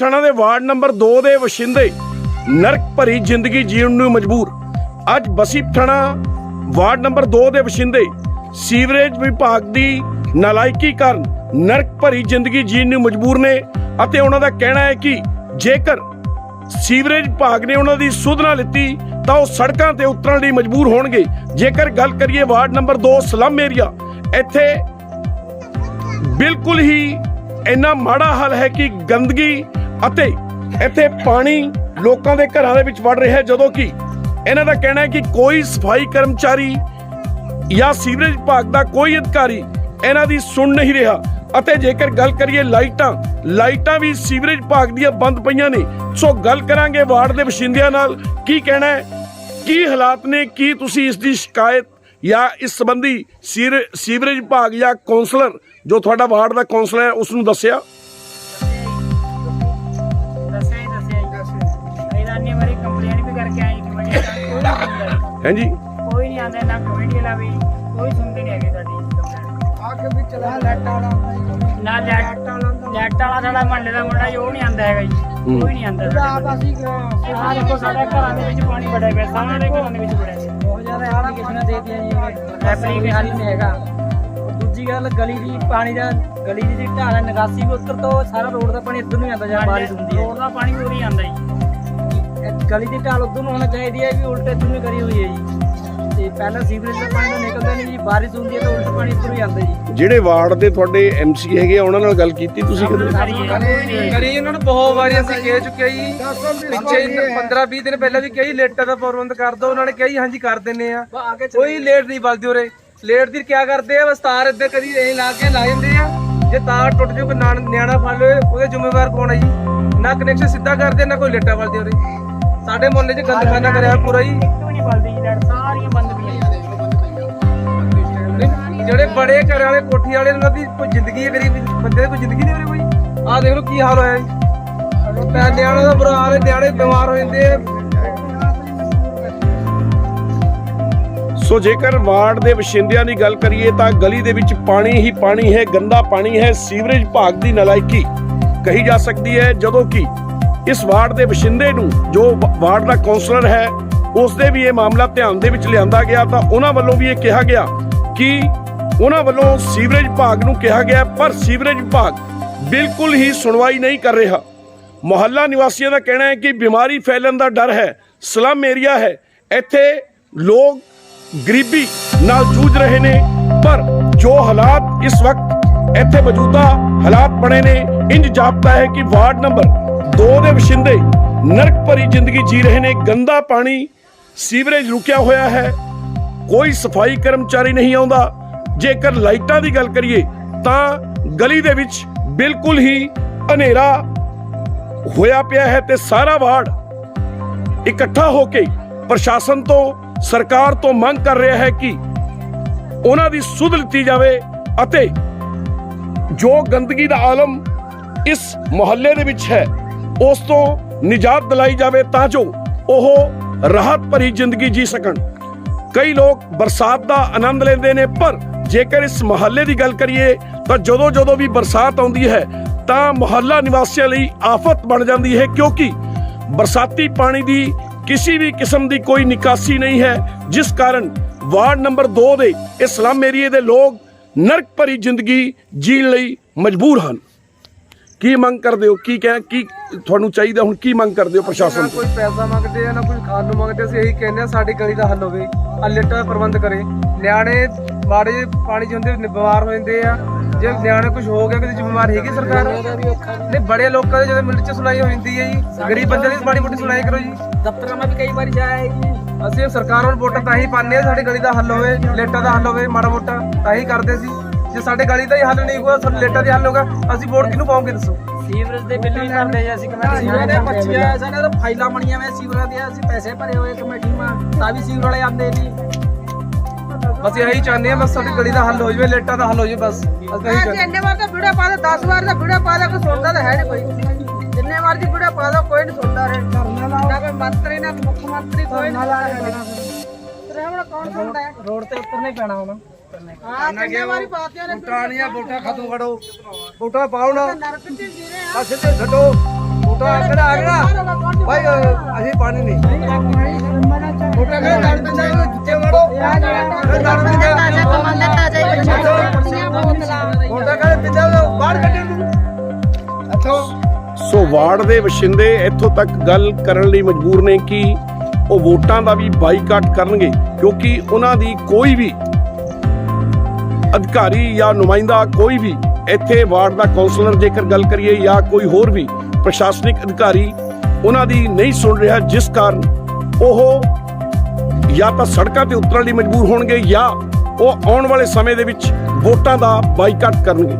ਥਾਣਾ ਦੇ ward number 2 ਦੇ ਵਸਿੰਦੇ, ਨਰਕ ਭਰੀ ਜ਼ਿੰਦਗੀ ਜੀਣ ਨੂੰ ਮਜਬੂਰ। ਅੱਜ ਬਸੀ ਥਾਣਾ ਵਾਰਡ ਨੰਬਰ 2 ਦੇ ਵਸਿੰਦੇ, ਸੀਵਰੇਜ ਵਿਭਾਗ ਦੀ ਨਾਲਾਇਕੀ ਕਾਰਨ ਨਰਕ ਭਰੀ ਜ਼ਿੰਦਗੀ ਜੀਣ ਨੂੰ ਮਜਬੂਰ ਨੇ ਅਤੇ ਉਹਨਾਂ ਦਾ ਕਹਿਣਾ ਹੈ ਕਿ ਜੇਕਰ ਸੀਵਰੇਜ ਵਿਭਾਗ ਨੇ ਉਹਨਾਂ ਦੀ ਸੁਧ ਨਾ ਲਿੱਤੀ, ਤਾਂ ਉਹ ਸੜਕਾਂ ਤੇ ਉਤਰਨ ਲਈ ਮਜਬੂਰ ਹੋਣਗੇ। ਜੇਕਰ ਗੱਲ ਕਰੀਏ ਵਾਰਡ ਨੰਬਰ 2 ਸਲਮ ਏਰੀਆ, ਇੱਥੇ ਬਿਲਕੁਲ ਹੀ ਇੰਨਾ ਮਾੜਾ ਹਾਲ ਹੈ ਕਿ ਗੰਦਗੀ ਅਤੇ ਇੱਥੇ ਪਾਣੀ ਲੋਕਾਂ ਦੇ ਘਰਾਂ ਦੇ ਵਿੱਚ ਵੜ ਰਿਹਾ ਹੈ। ਜਦੋਂ ਕਿ ਇਹਨਾਂ ਦਾ ਕਹਿਣਾ ਹੈ ਕਿ ਕੋਈ ਸਫ਼ਾਈ ਕਰਮਚਾਰੀ ਜਾਂ ਸੀਵਰੇਜ ਵਿਭਾਗ ਦਾ ਕੋਈ ਅਧਿਕਾਰੀ ਇਹਨਾਂ ਦੀ ਸੁਣ ਨਹੀਂ ਰਿਹਾ। ਅਤੇ ਜੇਕਰ ਗੱਲ ਕਰੀਏ ਲਾਈਟਾਂ ਲਾਈਟਾਂ ਵੀ ਸੀਵਰੇਜ ਵਿਭਾਗ ਦੀਆਂ ਬੰਦ ਪਈਆਂ ਨੇ। ਸੋ ਗੱਲ ਕਰਾਂਗੇ ਵਾਰਡ ਦੇ ਵਸਿੰਦਿਆਂ ਨਾਲ। ਕੀ ਕਹਿਣਾ ਹੈ? ਕੀ ਹਾਲਾਤ ਨੇ? ਕੀ ਤੁਸੀਂ ਇਸ ਦੀ ਸ਼ਿਕਾਇਤ ਜਾਂ ਇਸ ਸੰਬੰਧੀ ਸੀਰ- ਸੀਵਰੇਜ ਵਿਭਾਗ ਜਾਂ ਕਾਉਂਸਲਰ ਜੋ ਤੁਹਾਡਾ ਵਾਰਡ ਦਾ ਕਾਉਂਸਲਰ ਹੈ ਉਸ ਨੂੰ ਦੱਸਿਆ? ਕਮੇਟੀ ਵਾਲਾ, ਕੋਈ ਨਹੀਂ ਸੁਣਦਾ ਹੈਂਜੀ? ਜੀ। ਕੋਈ ਨਹੀਂ ਆਉਂਦਾ ਨਾ ਕਮੇਟੀ ਵਾਲਾ ਵੀ ਕੋਈ ਸੁਣਦੇ ਨਹੀਂ ਹੈਗੇ ਸਾਡੀ ਕੇ ਵੀ ਚਲਾ ਲੈਟ ਵਾਲਾ। ਨਾ ਲੈਟ ਲੈਟ ਵਾਲਾ ਸਾਡਾ ਮਹੱਲੇ ਦਾ ਮੁੰਡਾ ਜੀ ਉਹ ਨਹੀਂ ਆਉਂਦਾ ਹੈਗਾ ਜੀ। ਕੋਈ ਨਹੀਂ ਆਉਂਦਾ ਸਾਡੇ ਅਸੀਂ ਆਹ ਦੇਖੋ ਸਾਡੇ ਘਰਾਂ ਦੇ ਵਿੱਚ ਪਾਣੀ ਵੜਿਆ ਪਿਆ ਸਾਰੇ ਘਰਾਂ ਦੇ ਵਿੱਚ ਵੜਿਆ ਪਿਆ। ਬਹੁਤ ਜ਼ਿਆਦਾ ਐਪਲੀਕੇਸ਼ਨਾਂ ਦੇ ਦਿੱਤੀਆਂ ਜੀ। ਐਪਲੀਕੇਸ਼ਨ ਹੱਲ ਨਹੀਂ ਹੈਗਾ। ਦੂਜੀ ਗੱਲ ਗਲੀ ਦੀ ਪਾਣੀ ਦਾ ਗਲੀ ਦੀ ਢਾਲ ਹੈ ਨਿਕਾਸੀ ਵੀ ਉੱਤਰ ਤੋਂ ਸਾਰਾ ਰੋਡ ਦਾ ਪਾਣੀ ਇੱਧਰ ਨੂੰ ਆਉਂਦਾ ਜਾਂ ਬਾਰਿਸ਼ ਹੁੰਦੀ ਹੈ। ਰੋਡ ਦਾ ਪਾਣੀ ਉਰੀ ਆਉਂਦਾ ਜੀ। ਗਲੀ ਦੀ ਢਾਲ ਉੱਧਰ ਨੂੰ ਹੋਣਾ ਚਾਹੀਦੀ ਹੈ ਵੀ ਉਲਟ ਹੀ ਕਰੀ ਹੋਈ ਹੈ ਜੀ। ਤੇ ਪਹਿਲਾਂ ਸੀਵਰੇਜ ਦਾ ਪਾਣੀ ਤਾਂ ਨਿਕਲਦਾ ਨਹੀਂ ਜੀ ਬਾਰਿਸ਼ ਹੁੰਦੀ ਹੈ ਤਾਂ ਉਲਟ ਪਾਣੀ ਇੱਧਰ ਹੀ ਆਉਂਦਾ ਜੀ। ਜਿਹੜੇ ਵਾਰਡ ਦੇ ਤੁਹਾਡੇ ਐਮਸੀ ਹੈਗੇ ਆ ਉਹਨਾਂ ਨਾਲ ਗੱਲ ਕੀਤੀ ਤੁਸੀਂ ਕਦੇ? ਸਾਰੀ ਹੈ। ਕਰੀ ਉਹਨਾਂ ਨੂੰ ਬਹੁਤ ਵਾਰੀ ਅਸੀਂ ਕਹਿ ਚੁੱਕੇ ਜੀ। ਪਿੱਛੇ 15 20 ਦਿਨ ਪਹਿਲਾਂ ਵੀ ਕਹੀ ਲੇਟਾਂ ਦਾ ਪ੍ਰਬੰਧ ਕਰ ਦੋ ਉਹਨਾਂ ਨੇ ਕਹੀ ਹਾਂਜੀ ਕਰ ਦਿੰਨੇ ਆ। ਕੋਈ ਲੇਟ ਨਹੀਂ ਬਲਦੀ ਉਰੇ। ਲੇਟ ਦੀ ਕਿਆ ਕਰਦੇ ਆ ਬਸ ਤਾਰ ਇੱਧਰ ਕਦੀ ਐਂ ਲਾ ਕੇ ਲਾ ਜਾਂਦੇ ਆ। ਜੇ ਤਾਰ ਟੁੱਟ ਕੋਈ ਨਾਨ- ਨਿਆਣਾ ਫੜ ਲਵੇ ਉਹਦੇ ਜ਼ਿੰਮੇਵਾਰ ਕੌਣ ਹੈ ਜੀ? ਨਾ ਕਨੈਕਸ਼ਨ ਸਿੱਧਾ ਕਰਦੇ ਨਾ ਕੋਈ ਲੇਟਾ ਬਲਦੇ ਉਰੇ। ਸਾਡੇ ਮੁਹੱਲੇ 'ਚ ਗੰਦਖਾਨਾ ਕਰਿਆ ਪੂਰਾ ਜੀ ਨਹੀਂ ਬਲਦੀ ਲੈਟ ਸਾਰੀਆਂ ਬੰਦ ਪਈਆਂ ਜਿਹੜੇ ਬੜੇ ਘਰ ਵਾਲੇ, ਕੋਠੀ ਵਾਲੇ ਉਹਨਾਂ ਦੀ ਕੋਈ ਜ਼ਿੰਦਗੀ ਹੈ ਗਰੀਬ ਬੰਦੇ ਦੀ ਕੋਈ ਜ਼ਿੰਦਗੀ ਨਹੀਂ ਹੋਣੀ ਕੋਈ? ਆਹ ਦੇਖ ਲਓ ਕੀ ਹਾਲ ਹੋਇਆ ਜੀ। ਪੈ ਨਿਆਣਾ ਦਾ ਬੁਰਾ ਹਾਲ ਹੈ, ਨਿਆਣੇ ਬਿਮਾਰ ਹੋ ਜਾਂਦੇ ਆ। ਸੋ ਜੇਕਰ ਵਾਰਡ ਦੇ ਵਸਿੰਦਿਆਂ ਦੀ ਗੱਲ ਕਰੀਏ ਤਾਂ ਗਲੀ ਦੇ ਵਿੱਚ ਪਾਣੀ ਹੀ ਪਾਣੀ ਹੈ, ਗੰਦਾ ਪਾਣੀ ਹੈ, ਸੀਵਰੇਜ ਭਾਗ ਦੀ ਨਲਾਇਕੀ ਕਹੀ ਜਾ ਸਕਦੀ ਹੈ, ਜਦੋਂ ਕਿ ਇਸ ਵਾਰਡ ਦੇ ਵਸਿੰਦੇ ਨੂੰ, ਜੋ ਵਾਰਡ ਦਾ ਕਾਉਂਸਲਰ ਹੈ ਉਸ ਦੇ ਵੀ ਇਹ ਮਾਮਲਾ ਧਿਆਨ ਦੇ ਵਿੱਚ ਲਿਆਂਦਾ ਗਿਆ ਤਾਂ ਉਹਨਾਂ ਵੱਲੋਂ ਵੀ ਇਹ ਕਿਹਾ ਗਿਆ ਕਿ ਉਹਨਾਂ ਵੱਲੋਂ ਸੀਵਰੇਜ ਵਿਭਾਗ ਨੂੰ ਕਿਹਾ ਗਿਆ, ਪਰ ਸੀਵਰੇਜ ਵਿਭਾਗ ਬਿਲਕੁਲ ਹੀ ਸੁਣਵਾਈ ਨਹੀਂ ਕਰ ਰਿਹਾ। ਮੁਹੱਲਾ ਨਿਵਾਸੀਆਂ ਦਾ ਕਹਿਣਾ ਹੈ ਕਿ ਬਿਮਾਰੀ ਫੈਲਣ ਦਾ ਡਰ ਹੈ, ਸਲਮ ਏਰੀਆ ਹੈ, ਇੱਥੇ ਲੋਕ ਗਰੀਬੀ ਨਾਲ ਜੂਝ ਰਹੇ ਨੇ, ਪਰ ਜੋ ਹਾਲਾਤ ਇਸ ਵਕਤ ਇੱਥੇ ਮੌਜੂਦਾ ਹਾਲਾਤ ਬਣੇ ਨੇ ਇੰਜ ਜਾਪਦਾ ਹੈ ਕਿ ਵਾਰਡ ਨੰਬਰ 2 ਦੇ ਵਸਿੰਦੇ ਨਰਕ ਭਰੀ ਜ਼ਿੰਦਗੀ ਜੀ ਰਹੇ ਨੇ, ਗੰਦਾ ਪਾਣੀ, ਸੀਵਰੇਜ ਰੁਕਿਆ ਹੋਇਆ ਹੈ। ਕੋਈ ਸਫ਼ਾਈ ਕਰਮਚਾਰੀ ਨਹੀਂ ਆਉਂਦਾ। ਜੇਕਰ ਲਾਈਟਾਂ ਦੀ ਗੱਲ ਕਰੀਏ, ਤਾਂ ਗਲੀ ਦੇ ਵਿੱਚ ਬਿਲਕੁਲ ਹੀ ਹਨੇਰਾ ਹੋਇਆ ਪਿਆ ਹੈ ਤੇ ਸਾਰਾ ਵਾਰਡ ਇਕੱਠਾ ਹੋ ਕੇ ਪ੍ਰਸ਼ਾਸਨ ਤੋਂ, ਸਰਕਾਰ ਤੋਂ ਮੰਗ ਕਰ ਰਿਹਾ ਹੈ ਕਿ ਉਹਨਾਂ ਦੀ ਸੁਧ ਲਿੱਤੀ ਜਾਵੇ ਅਤੇ ਜੋ ਗੰਦਗੀ ਦਾ ਆਲਮ ਇਸ ਮੁਹੱਲੇ ਦੇ ਵਿੱਚ ਹੈ ਉਸ ਤੋਂ ਨਿਜਾਤ ਦਿਲਾਈ ਜਾਵੇ ਤਾਂ ਜੋ ਉਹ ਰਾਹਤ ਭਰੀ ਜ਼ਿੰਦਗੀ ਜੀ ਸਕਣ। ਕਈ ਲੋਕ ਬਰਸਾਤ ਦਾ ਆਨੰਦ ਲੈਂਦੇ ਨੇ, ਪਰ ਜੇਕਰ ਇਸ ਮੁਹੱਲੇ ਦੀ ਗੱਲ ਕਰੀਏ, ਤਾਂ ਜਦੋਂ ਜਦੋਂ ਵੀ ਬਰਸਾਤ ਆਉਂਦੀ ਹੈ, ਤਾਂ ਮੁਹੱਲਾ ਨਿਵਾਸੀਆਂ ਲਈ ਆਫਤ ਬਣ ਜਾਂਦੀ ਹੈ, ਕਿਉਂਕਿ ਬਰਸਾਤੀ ਪਾਣੀ ਦੀ ਕਿਸੇ ਵੀ ਕਿਸਮ ਦੀ ਕੋਈ ਨਿਕਾਸੀ ਨਹੀਂ ਹੈ, ਜਿਸ ਕਾਰਨ ਵਾਰਡ ਨੰਬਰ 2 ਦੇ ਇਸ ਏਰੀਏ ਦੇ ਲੋਕ ਨਰਕ ਭਰੀ ਜ਼ਿੰਦਗੀ ਜੀਣ ਲਈ ਮਜਬੂਰ ਹਨ। ਕੀ ਮੰਗ ਕਰਦੇ ਹੋ? ਕੀ ਕਹਿ ਕੀ ਤੁਹਾਨੂੰ ਚਾਹੀਦਾ ਹੁਣ ਕੀ ਮੰਗ ਕਰਦੇ ਹੋ ਪ੍ਰਸ਼ਾਸਨ ਤੋਂ? ਕੋਈ ਪੈਸਾ ਮੰਗਦੇ ਆ ਨਾ ਕੁਝ ਖਾਣ ਨੂੰ ਮੰਗਦੇ ਅਸੀਂ ਇਹੀ ਕਹਿੰਦੇ ਆ ਸਾਡੀ ਗਲੀ ਦਾ ਹੱਲ ਹੋਵੇ ਆ ਲੇਟਾਂ ਦਾ ਪ੍ਰਬੰਧ ਕਰੇ। ਨਿਆਣੇ ਮਾੜੇ ਪਾਣੀ 'ਚ ਹੁੰਦੇ ਬਿਮਾਰ ਹੋ ਜਾਂਦੇ ਆ। ਜੇ ਨਿਆਣੇ ਕੁਝ ਹੋ ਗਿਆ ਕਿਤੇ 'ਚ ਬਿਮਾਰ ਹੈਗੀ ਸਰਕਾਰ। ਨਹੀਂ ਬੜੇ ਲੋਕਾਂ ਦੇ ਜਦੋਂ ਮਿੰਟ 'ਚ ਸੁਣਾਈ ਹੋ ਜਾਂਦੀ ਹੈ ਜੀ। ਗਰੀਬ ਬੰਦੇ ਦੀ ਮਾੜੀ ਮੋਟੀ ਸੁਣਾਈ ਕਰੋ ਜੀ। ਦਫ਼ਤਰਾਂ ਮੈਂ ਵੀ ਕਈ ਵਾਰੀ ਜਾਇਆ ਹੈ ਜੀ। ਅਸੀਂ ਸਰਕਾਰਾਂ ਨੂੰ ਵੋਟਾਂ ਤਾਂ ਹੀ ਪਾਉਂਦੇ ਆ ਸਾਡੀ ਗਲੀ ਦਾ ਹੱਲ ਹੋਵੇ ਲੇਟਾਂ ਦਾ ਹੱਲ ਹੋਵੇ ਮਾੜਾ ਮੋਟਾ ਤਾਂ ਹੀ ਕਰਦੇ ਸੀ। ਜੇ ਸਾਡੇ ਗਲੀ ਦਾ ਹੀ ਹੱਲ ਨਹੀਂ ਹੋਇਆ ਸਾਡੇ ਲੇਟਾਂ ਦਾ ਹੱਲ ਹੋਗਾ ਅਸੀਂ ਵੋਟ ਕਿਹਨੂੰ ਪਾਉਂਗੇ ਦੱਸੋ? ਸੀਵਰੇਜ ਦੇ ਬਿੱਲ ਵੀ ਭਰਦੇ ਜੀ ਅਸੀਂ ਕਮੇਟੀ ਸੀਵਰੇਜ ਦੇ 25 ਸਾਡੇ ਤਾਂ ਫਾਈਲਾਂ ਬਣੀਆਂ ਹੋਈਆਂ ਸੀਵਰਾਂ ਦੀਆਂ ਅਸੀਂ ਪੈਸੇ ਭਰੇ ਹੋਏ ਕਮੇਟੀ ਮਾ ਤਾਂ ਵੀ ਸੀਵਰ ਵਾਲੇ ਆਉਂਦੇ ਨਹੀਂ। ਬਸ ਇਹੀ ਚਾਹੁੰਦੇ ਆ ਬਸ ਸਾਡੀ ਗਲੀ ਦਾ ਹੱਲ ਹੋ ਜਾਵੇ ਲੇਟਾਂ ਦਾ ਹੱਲ ਹੋ ਜਾਵੇ ਬਸ। ਅਸੀਂ ਇਹੀ ਚਾਹੁੰਦੇ ਵਾਰ ਤਾਂ ਵੀਡੀਓ ਪਾ ਦੋ 10 ਵਾਰ ਤਾਂ ਵੀਡੀਓ ਪਾ ਦੋ ਕੋਈ ਸੁਣਦਾ ਤਾਂ ਹੈ ਨਹੀਂ ਕੋਈ। ਜਿੰਨੇ ਵਾਰ ਦੀ ਵੀਡੀਓ ਪਾ ਦੋ ਕੋਈ ਨਹੀਂ ਸੁਣਦਾ ਰੇ ਨਾ ਕੋਈ ਮੰਤਰੀ ਨਾ ਮੁੱਖ ਮੰਤਰੀ ਕੋਈ ਨਹੀਂ ਹੁਣ ਕੌਣ ਸੁਣਦਾ ਹੈ? ਰੋਡ ਤੇ ਉਤਰਨਾ ਪੈਣਾ ਹੁਣ। ਵਾਰੀ ਪਾਤਿਆਂ ਨੇ ਖਤਮ ਕਰੋ। ਪਾਓ ਨਾ। ਛੱਡੋ। ਭਾਈ ਅਸੀਂ ਪਾਣੀ ਨਹੀਂ। ਪਿੰਦਾ ਜਿੱਤੇ ਕਮਾਂਦਾ ਤਾਜ਼ਾ ਹੀ ਬੱਚਾ ਕਹਿੰਦੇ ਪਿੰਦਾ ਬਾਹਰ ਕੱਢਣ ਨੂੰ ਸੋ ਵਾਰਡ ਦੇ ਵਸਿੰਦੇ ਇੱਥੋਂ ਤੱਕ ਗੱਲ ਕਰਨ ਲਈ ਮਜਬੂਰ ਨੇ ਕਿ ਉਹ ਵੋਟਾਂ ਦਾ ਵੀ ਬਾਈਕਾਟ ਕਰਨਗੇ ਕਿਉਂਕਿ ਉਹਨਾਂ ਦੀ ਕੋਈ ਵੀ ਅਧਿਕਾਰੀ ਜਾਂ ਨੁਮਾਇੰਦਾ ਕੋਈ ਵੀ ਇੱਥੇ ਵਾਰਡ ਦਾ ਕਾਉਂਸਲਰ ਜੇਕਰ ਗੱਲ ਕਰੀਏ ਜਾਂ ਕੋਈ ਹੋਰ ਵੀ ਪ੍ਰਸ਼ਾਸਨਿਕ ਅਧਿਕਾਰੀ, ਉਹਨਾਂ ਦੀ ਨਹੀਂ ਸੁਣ ਰਿਹਾ, ਜਿਸ ਕਾਰਨ ਉਹ ਜਾਂ ਤਾਂ ਸੜਕਾਂ ਤੇ ਉਤਰਨ ਲਈ ਮਜਬੂਰ ਹੋਣਗੇ ਜਾਂ ਉਹ ਆਉਣ ਵਾਲੇ ਸਮੇਂ ਦੇ ਵਿੱਚ ਵੋਟਾਂ ਦਾ ਬਾਈਕਾਟ ਕਰਨਗੇ।